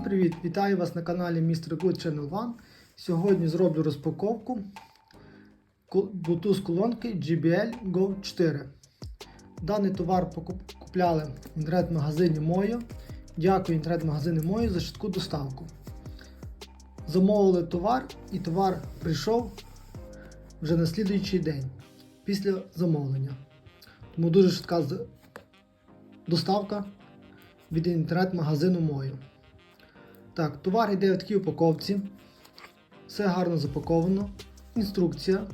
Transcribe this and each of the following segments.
привіт! Вітаю вас на каналі Mr. Good Channel One. Сьогодні зроблю розпаковку ку- Bluetooth колонки JBL Go 4. Даний товар купляли в інтернет-магазині Мою. Дякую інтернет-магазину Мою за швидку доставку. Замовили товар і товар прийшов вже на слідуючий день після замовлення. Тому дуже швидка доставка від інтернет-магазину Мою. Так, товар йде в такій упаковці. Все гарно запаковано. Інструкція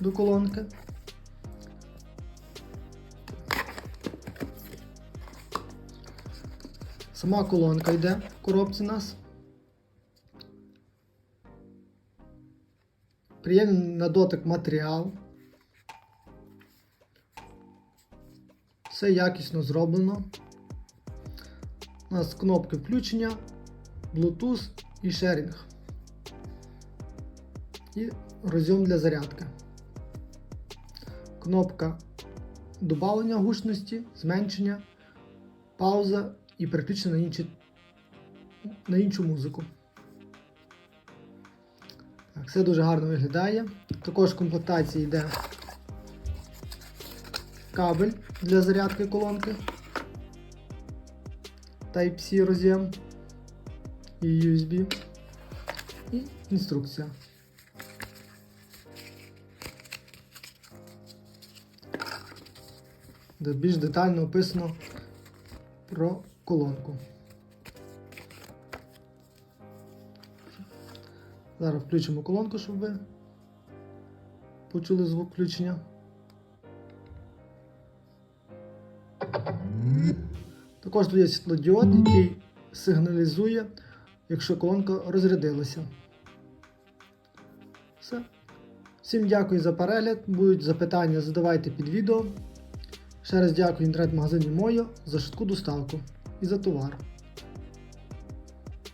до колонки. Сама колонка йде в коробці у нас. Приємний на дотик матеріал. Все якісно зроблено. У нас кнопки включення, Bluetooth і шерінг. І розйом для зарядки. Кнопка додавлення гучності, зменшення, пауза і переключення на, інші, на іншу музику. Так, все дуже гарно виглядає. Також в комплектації йде кабель для зарядки колонки. Type-C роз'єм і USB і інструкція. Де більш детально описано про колонку. Зараз включимо колонку, щоб ви почули звук включення. Також тут є світлодіод, який сигналізує, якщо колонка розрядилася. Все. Всім дякую за перегляд. Будуть запитання, задавайте під відео. Ще раз дякую інтернет-магазині Мойо за швидку доставку і за товар.